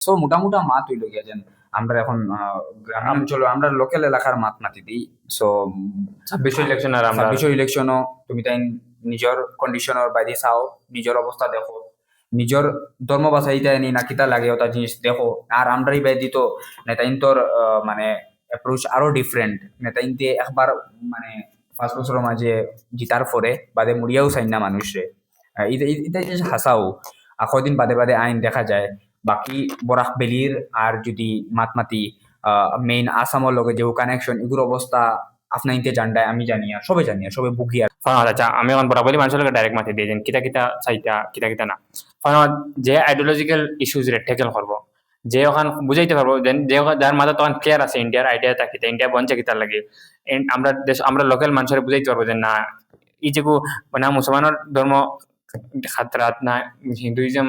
So মোটামুটা মাত হইল গিয়া যেন। আমরা এখন অঞ্চল আমরা লোকাল এলাকার মাত মাতি দিই। সো ছাব্বিশ ইলেকশন আর আমরা ছাব্বিশ ইলেকশনও তুমি তাই নিজের কন্ডিশনের বাইরে চাও নিজের অবস্থা দেখো। নিজের ধর্ম বাছাইতে নি না কিতা লাগে ওটা জিনিস দেখো। আর আমরাই বাইদি তো নেতাইন তোর আহ, মানে অ্যাপ্রোচ আরও ডিফারেন্ট নেতাইনতে একবার মানে পাঁচ বছরের মাঝে জিতার পরে বাদে মুড়িয়াও চাই না মানুষে ইতা জিনিস হাসাও। আখদিন বাদে বাদে আইন দেখা যায়। বাকি বরাক বেলির আর যদি মাতমাতি মেইন আসামের লগে যে কানেকশন এগুলোর অবস্থা আপনার ইনতে জানডায় আমি জানি আর সবে জানি আর সবে আর ফার্মাত আচ্ছা আমি এখন বরাবরই মানুষের ডাইরেক্ট মাতি দিয়ে, যেন কিতা কিতা চাইতা, কিতা কিতা না। ফার্মাত যে আইডিওলজিক্যাল ইস্যুজ রে ট্যাকেল করব যে ওখান বুঝাইতে পারব যেন যে যার মাথা তখন ক্লিয়ার আছে ইন্ডিয়ার আইডিয়া থাকিতে ইন্ডিয়া বঞ্চে কিতার লাগে। আমরা দেশ আমরা লোকাল মানুষের বুঝাইতে পারব যে না এই যে না মুসলমানের ধর্ম খাতরাত না হিন্দুইজম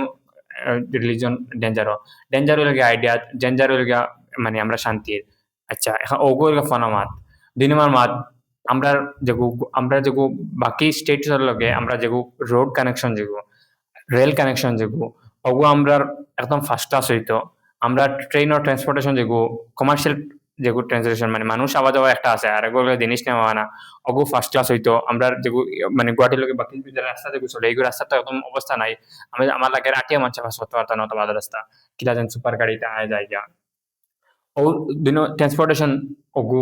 রিলিজন ডেঞ্জারও ডেঞ্জার হইলে গিয়া আইডিয়া ডেঞ্জার হইলে গিয়া মানে আমরা শান্তির আচ্ছা ওগো হইলে ফনামাত দুই নম্বর মাত, আমরা যেগু আমরা যেগু বাকি স্টেটসের লগে আমরা যেগু রোড কানেকশন যেগু রেল কানেকশন যেগু ওগু আমরা একদম ফার্স্ট ক্লাস হইতো। আমরা ট্রেন ও ট্রান্সপোর্টেশন যেগু কমার্শিয়াল যেগু ট্রান্সপোর্টেশন মানে মানুষ আওয়া যাওয়া একটা আছে আর এগুলো জিনিস নেওয়া না। ওগু ফার্স্ট ক্লাস হইতো আমরা যেগু মানে গুয়াহাটির লগে বাকি যে রাস্তা যেগু চলে এইগুলো রাস্তা তো একদম অবস্থা নাই। আমি আমার লাগে আটিয়া মানুষ পাস হতে পারতাম না তোমাদের রাস্তা। কিলা যেন সুপার গাড়িতে আয় যায় গিয়া ও দুনো ট্রান্সপোর্টেশন ওগু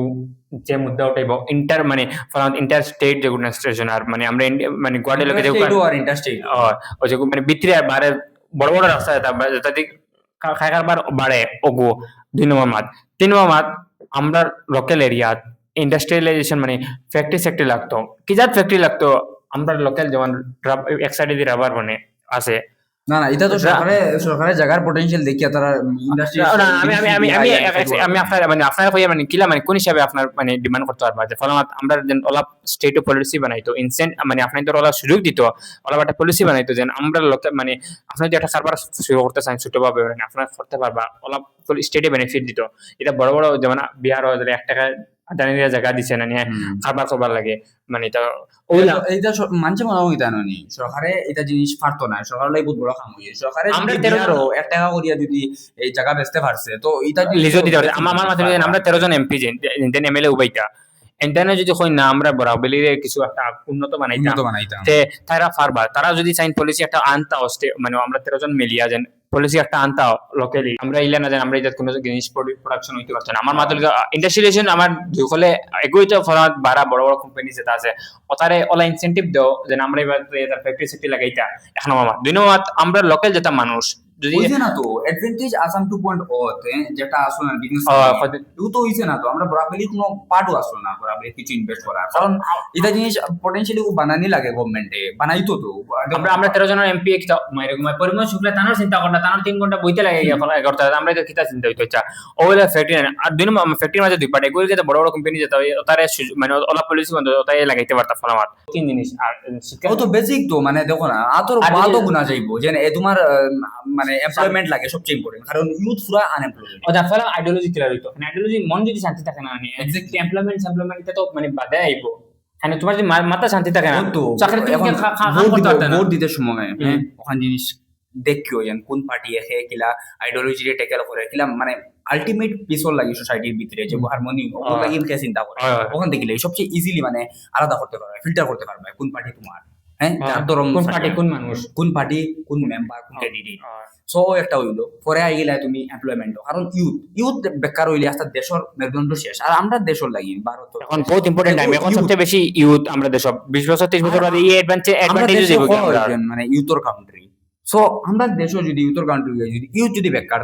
যে মুদ্দা উঠাইব ইন্টার মানে ফর ইন্টার স্টেট যেগু ট্রান্সপোর্টেশন আর মানে আমরা ইন্ডিয়া- মানে গুয়াহাটির লগে যেগু আর ইন্টারস্টেট ও যেগু মানে ভিতরে আর বারে বড় বড় রাস্তা যেটা যেটা দিক খাই খাবার বাড়ে অগু। দুই নম্বর মাত তিন নম্বর মাত আমরা লোকাল এরিয়াত ইন্ডাস্ট্রিয়ালাইজেশন মানে ফ্যাক্টরি সেক্টরি লাগতো। কি জাত ফ্যাক্টরি লাগতো? আমরা লোকাল যেমন এক সাইডে না না এটা তো রা- সরকারে জায়গার পটেনশিয়াল দেখিয়া তারা ইন্ডাস্ট্রি না, না, আমি আমি আমি আমি আমি আপনার মানে আপনার কইয়া মানে কিলা মানে কোন হিসাবে আপনার মানে ডিমান্ড করতে পারবা? যে ফলামাত আমরা যেন ওলা স্টেট পলিসি বানাইতো ইনসেন্ট মানে আপনার তো ওলা সুযোগ দিত ওলা একটা পলিসি বানাইতো যেন আমরা লোক মানে আপনার যে একটা কারবার শুরু করতে চান ছোট ভাবে মানে আপনার করতে পারবা ওলা স্টেটে বেনিফিট দিত। এটা বড় বড় যেমন বিহার এক টাকা আদানিরা জায়গা দিছে না নিয়ে কারবার করবার লাগে। মানে এটা ওইলা এইটা স- মানছে মনে হয় এটা ননি সরকারে এটা জিনিস পারতো না সরকার লাই বহুত বড় কাম হইছে সরকারে আমরা যদি তেরো বিহারও এক টাকা করিয়া যদি এই জায়গা বেচতে পারছে তো এটা লিজো দিতে পারে আমার মাথায় আমরা তেরো জন এমপি যেন এমএলএ উবাইটা এন্টারনে যদি কই না আমরা বরাবলির কিছু একটা উন্নত বানাইতাম। উন্নত বানাইতাম। তে তারা পারবা। তারা যদি চাইন পলিসি একটা আনতা মানে আমরা তেরো জন মিলিয়া যেন পলিসি একটা আনতা লোকালি আমরা ইলে না জানি, আমরা এটা কোনো জিনিস প্রোডাকশন হইতে পারছে না। আমার মাত্র ইন্ডাস্ট্রিয়েশন আমার দুখলে এগুই তো ফরাত বাড়া বড় বড় কোম্পানি যেটা আছে। ওতারে ওলা ইনসেন্টিভ দাও যে আমরা এবার ফ্যাক্টরি সিটি লাগাইতা, এখন আমার দুই নম্বর আমরা লোকাল যেটা মানুষ। না তো অ্যাডভান্টেজ আসাম 2.0 তে যেটা আসলে না বিজনেস আহ, ও তো হইছে না তো আমরা বরাবরই কোনো পার্টও আসলো না বরাবরই কিছু ইনভেস্ট করা কারণ এটা জিনিস পটেনশিয়ালি বানানি লাগে গভর্নমেন্টে বানাইতো তো। আমরা আমরা তেরো জনের এমপি একটা এরকম পরিমল শুক্লা তানোর চিন্তা করনা তানোর তিন ঘণ্টা বইতে লাগে গিয়া ফলা এগারোটা আমরা কিতা চিন্তা হইতো আচ্ছা ওগুলা ফ্যাক্টরি আর দুই নম্বর ফ্যাক্টরির মাঝে দুই পার্ট এগুলো যেটা বড় বড় কোম্পানি যেটা মানে ওলা পলিসি বন্ধ ওটাই লাগাইতে তিন জিনিস আর ও তো বেসিক তো মানে দেখো না আতর বাতো যদি- যাইবো যে এ তোমার আহ, মানে এমপ্লয়মেন্ট লাগে সবচেয়ে ইম্পর্টেন্ট কারণ ইউথ পুরা আনএমপ্লয়েড ওটা ফলা আইডিওলজি ক্লিয়ার হইতো। আইডিওলজি মন যদি শান্তি থাকে না মানে Exactly. এমপ্লয়মেন্ট এমপ্লয়মেন্ট তো মানে বাধা আইব। মানে তোমার যদি মাথা শান্তি থাকে না তো চাকরি এখন ভোট দিতে- সময় হ্যাঁ, ওখান জিনিস দেখিও যেন কোন পার্টি এসে কিলা আইডিওলজি টেকেল করে কিলা মানে আলটিমেট পিসল লাগে সোসাইটির ভিতরে যে হারমোনি ওগুলো। কে চিন্তা করে। ওখান থেকে সবচেয়ে ইজিলি মানে আলাদা করতে পারবে ফিল্টার করতে পারবে কোন পার্টি তোমার হ্যাঁ? যার ধরম কোন পার্টি কোন মানুষ? কোন পার্টি কোন মেম্বার কোন। ক্যান্ডিডেট সো একটা হইল পরে আই গেলে তুমি এমপ্লয়মেন্ট কারণ ইউথ ইউথ বেকার হইলে আস্তে দেশের মেরুদণ্ড শেষ। আর আমরা দেশের লাগি ভারত। এখন বহুত ইম্পর্টেন্ট টাইম এখন সবচেয়ে বেশি ইউথ আমরা দেশ বিশ বছর ত্রিশ বছর বাদে এই অ্যাডভান্টেজ অ্যাডভান্টেজ দেশে দিব মানে ইউথর কান্ট্রি সো আমরা দেশও যদি ইউথর কান্ট্রি যদি ইউথ যদি বেকার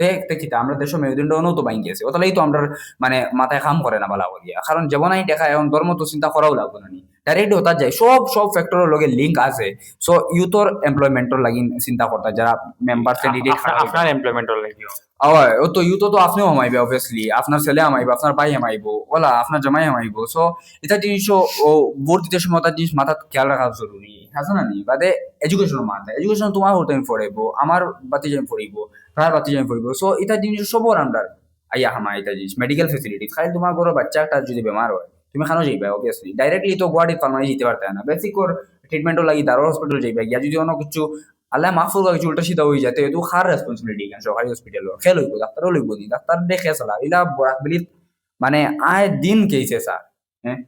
তে তে কিতা আমরা দেশের মেরুদণ্ড তো বাইঙ্গি আছে ওতালাই তো আমরা মানে মাথায় কাম করে না বলা গিয়া কারণ যেমন আই দেখা এখন ধর্ম তো চিন্তা করাও লাগবে না। ডাইরেক্ট হতা যায়। সব সব ফ্যাক্টরের লগে লিঙ্ক আছে। সো ইউথর এমপ্লয়মেন্টর লাগি চিন্তা করতা যারা মেম্বার ক্যান্ডিডেট আপনার এমপ্লয়মেন্টর লাগিও হয় ও তো ইউতো তো আপনিও আমাইবে অবভিয়াসলি আপনার ছেলে আমাইবে আপনার ভাই আমাইব ওলা আপনার জামাই আমাইব সো এটা জিনিস ও ভোট দিতে সময় তার জিনিস মাথা খেয়াল রাখা জরুরি আছে না নি? বাদে এডুকেশন মাথা এডুকেশন তোমার হতে পড়াইব আমার বাতি যাই পড়িব তার বাতি যাই পড়িব সো এটা জিনিস সবর আন্ডার আইয়া হামা এটা জিনিস মেডিকেল ফেসিলিটি খালি তোমার ঘরের বাচ্চা একটা যদি বেমার হয় তুমি খানো যাইবে অবভিয়াসলি ডাইরেক্টলি তো গুয়াহাটির ফার্মাসি যেতে পারতে না। বেসিক ওর ট্রিটমেন্টও লাগি তারও হসপিটাল যাইবে গিয়া যদি অন্য কিছু, আল্লাহ মাফ কিছু উল্টা সিধা হয়ে যায়, তো খার রেসপন্সিবিলিটি কেন সরকারি হসপিটাল খেল হইব ডাক্তারও লইব নি ডাক্তার দেখে চলা। ইলা বরাকবিলি মানে আয় দিন কেইছে স্যার হ্যাঁ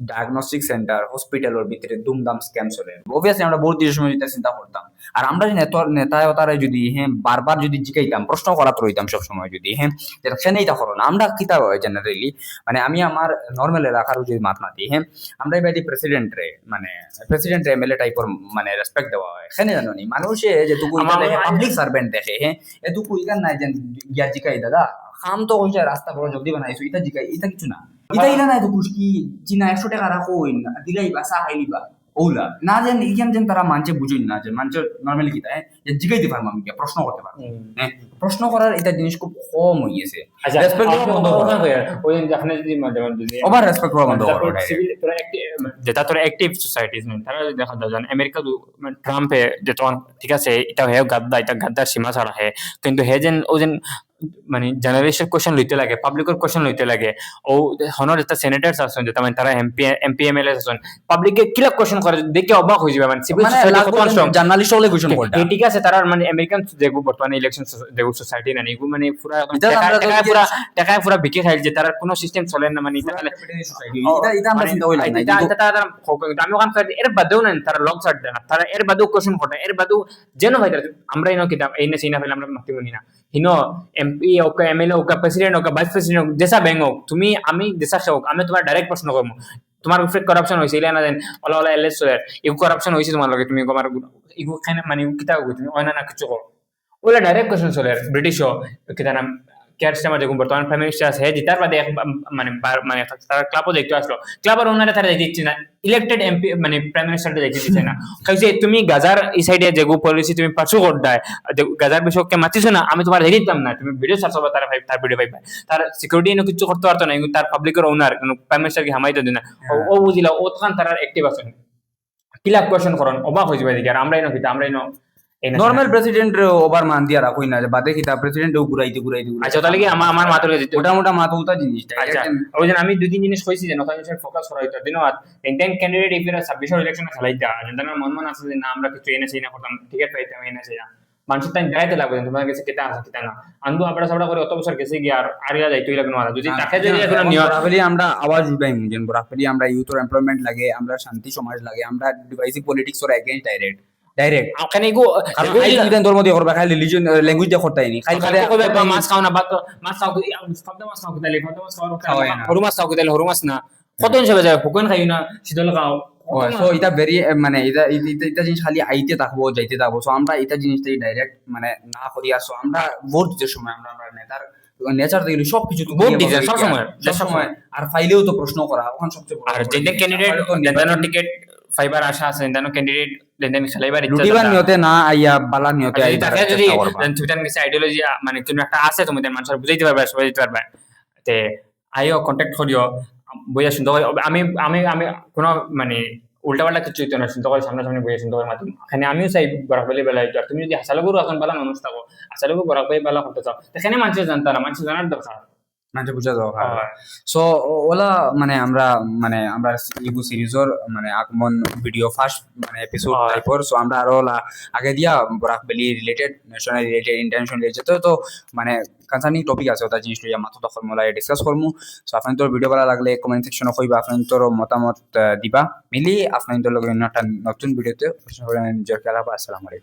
ডায়াগনস্টিক সেন্টার হসপিটালের ভিতরে দুমদাম স্ক্যাম চলে অবভিয়াসলি আমরা বহুত দিনের সময় যেটা চিন্তা করতাম। আর আমরা যে নেতা নেতায় তারা যদি হ্যাঁ বারবার যদি জিকাইতাম প্রশ্ন করাত রইতাম সবসময় যদি হ্যাঁ যেটা সে নেই তা করো না। আমরা কিতা হয় জেনারেলি মানে আমি আমার নর্মাল এলাকার যদি মাত মাতি হ্যাঁ আমরা এবার প্রেসিডেন্ট রে মানে প্রেসিডেন্ট এমএলএ টাইপের মানে রেসপেক্ট দেওয়া হয়। সেখানে জানো নি? মানুষে যেটুকু পাবলিক সার্ভেন্ট দেখে হ্যাঁ এটুকু ইকান নাই যে গিয়া জিকাই দাদা কাম তো হয়েছে রাস্তা বড় জলদি বানাইছো ইটা জিকাই ইটা কিছু না। ইটা ইলা নাই তো কি চিনা একশো টাকা রাখো না দিলাইবা চা খাইলিবা ওলা না যেন ইখান যেন তারা মানছে বুঝুন না যে মানছে নর্মালি কিতা হ্যাঁ যে জিগাইতে পারব আমি প্রশ্ন করতে পারব প্রশ্ন করার এটা জিনিস খুব কম হয়ে গেছে Respect বন্ধ ওই যেখানে যদি ওভার রেসপেক্ট করা বন্ধ করো যেটা তোরা অ্যাক্টিভ সোসাইটিজ তারা দেখা যায় যেন আমেরিকা ট্রাম্পে যে তখন ঠিক আছে এটা হে গাদ্দা এটা গাদ্দার সীমা ছাড়া হে কিন্তু হে যেন ও যেন মানে জেনারেশন কোশ্চেন লইতে লাগে পাবলিকের কোশ্চেন লইতে লাগে। ও হনর এটা সেনেটার্স আছেন যেটা মানে তারা এমপি এমপি এমএলএ আছেন। পাবলিকে কিলা কোশ্চেন করে দেখে অবাক হয়ে যাবে মানে সিভিল মানে সোসাইটি কত strong। জার্নালিস্ট হলে করতে এই ঠিক আছে? তারা মানে আমেরিকান যেগু বর্তমানে ইলেকশন যেগু সোসাইটি না এগু মানে পুরা যদি- পুরা টাকায় পুরা বিকে খাইল যে তার কোনো সিস্টেম চলে না মানে এটা এটা এটা আমরা চিন্তা করি না এটা- তারা আমি ওখান থেকে এর বাদেও নাই তারা লং সাইড দেয় না। তারা এর বাদেও কোশ্চেন করে এর বাদেও যেন ভাই তারা আমরা ইনো কিতাব এই না সেই না ফেলে আমরা মাতিব না Hino MP okay MLA okay president okay vice president যেসা bank হোক, তুমি, আমি যেসা হোক আমি তোমার ডাইরেক্ট প্রশ্ন করব তোমার উপরে করাপশন হয়েছে ইলা না দেন ওলা ওলা এলএস ইগু করাপশন হয়েছে তোমার লগে তুমি আমার ইগু খানে মানে কিতা তুমি অন্য না, কিছু কর ওলা ডাইরেক্ট কোয়েশ্চন চলে ব্রিটিশ কিতা নাম বর্তমান প্রাইম মিনিস্টার আছে জিতার বাদে মানে মানে তারা ক্লাবও দেখতে আসলো ক্লাবের ওনারে তারা দেখতে দিচ্ছে না ইলেক্টেড এমপি মানে প্রাইম মিনিস্টারটা দেখতে দিচ্ছে না। কাজে তুমি গাজার এই সাইডে যেগু পলিসি তুমি করদায় গাজার বিষয়কে মাতিছো না আমি তোমার হেরি দিতাম না তুমি ভিডিও সার্চ হবে তার তার ভিডিও পাইবা। তার সিকিউরিটি এনে কিছু করতে পারতো না কিন্তু তার পাবলিকের ওনার প্রাইম মিনিস্টারকে হামাইতে দিন। না ও- বুঝিলা ও তখন তারা অ্যাক্টিভ কিলা কোয়েশন করেন অবাক হয়ে যাবে আর না- নর্মাল প্রেসিডেন্ট ওভার মান দিয়া রাখুই না যে বাদে কিতা প্রেসিডেন্ট ঘুরাইতে ঘুরাইতে ঘুরাইতে। আচ্ছা তাহলে কি আমার আমার মাত্র ওটা মোটা মাথা উতা জিনিস আচ্ছা ওই জন্য আমি দুই তিন জিনিস কইছি যে নতুন জিনিসের ফোকাস করা হইতো দিন দিনও ইন্ডিয়ান ক্যান্ডিডেট ইফিরা ছাব্বিশের ইলেকশনে খেলাইতা যেন মন মন আছে যে না আমরা কিছু এনে সেই না করতাম টিকিট পাইতাম এনে সেই না মানুষের তাই দেখাইতে লাগবে যে তোমার কাছে কেটা আছে কেটা না। আন্দু আমরা সবটা করে অত বছর গেছে গিয়ে আর আরিয়া যাইতো লাগনো আর যদি তাকে যদি এখন নিয়ম বরাবরই আমরা আওয়াজ উঠাই যেন বরাবরই আমরা ইউথর এমপ্লয়মেন্ট লাগে আমরা শান্তি সমাজ লাগে আমরা ডিভাইসিভ পলিটিক্স ওর এগেইনস্ট ডাইরেক্ট ডাইরেক্ট ওখানে গো খালি যদি ধর্ম দিয়ে করবে খালি রিলিজন ল্যাঙ্গুয়েজ দিয়ে করতে নি খালি খালি কবে মাছ খাও না মাছ খাও সব মাছ খাও সব মাছ খাও। হরু মাছ খাও হরু মাছ না কত হিসাবে যায় ফুকন খাই না শীতল খাও সো এটা ভেরি মানে এটা এটা- জিনিস খালি আইতে থাকব যাইতে থাকব সো আমরা এটা জিনিসটাই ডাইরেক্ট মানে না করি আর সো আমরা ভোট দিতে সময় আমরা আমরা নেতার নেচার দেখলি সবকিছু তো ভোট দিতে, সব সময়, সব সময় আর ফাইলেও তো প্রশ্ন করা ওখান সবচেয়ে আর ক্যান্ডিডেট টিকিট ফাইবার আশা আছে যেদিন ক্যান্ডিডেট যেদিন খেলাইবার ইচ্ছা লুটিবার নিয়তে না আইয়া বালা নিয়তে আর তাকে যদি করবা। কাছে আইডিওলজি মানে তুমি একটা আছে তুমি মানুষের বুঝাইতে পারবে সবাই দিতে পারবে। তে আইও কন্ট্যাক্ট করিও বইয়া শুনতে হয়। আমি আমি আমি কোনো মানে উল্টাপাল্টা কিছু হইতো না শুনতে হয় সামনাসামনি বইয়া শুনতে হয় মাধ্যম। এখানে আমিও চাই বরাকবালি বেলা হইতো আর তুমি যদি হাসালগুরু এখন বেলা মানুষ থাকো হাসালগু বরাকবালি বেলা করতে চাও এখানে মানুষের জানতা না মানুষের জানার দরকার। মানে বুঝা দরকার সো ওলা মানে আমরা মানে আমরা ইগু সিরিজর মানে আগমন ভিডিও ফার্স্ট মানে এপিসোড টাইপর সো আমরা আরও ওলা আগে দিয়া Barak valley related national related international related তো মানে কনসার্নিং টপিক আছে ওটা জিনিস লইয়া মাথা তখন মোলাই ডিসকাস করমু। সো আপনার তোর ভিডিও ভালো লাগলে কমেন্ট সেকশনে কইবা আপনার তোর মতামত দিবা। মিলি আপনার তোর লগে একটা নতুন ভিডিওতে নিজের খেলা আসসালামু আলাইকুম।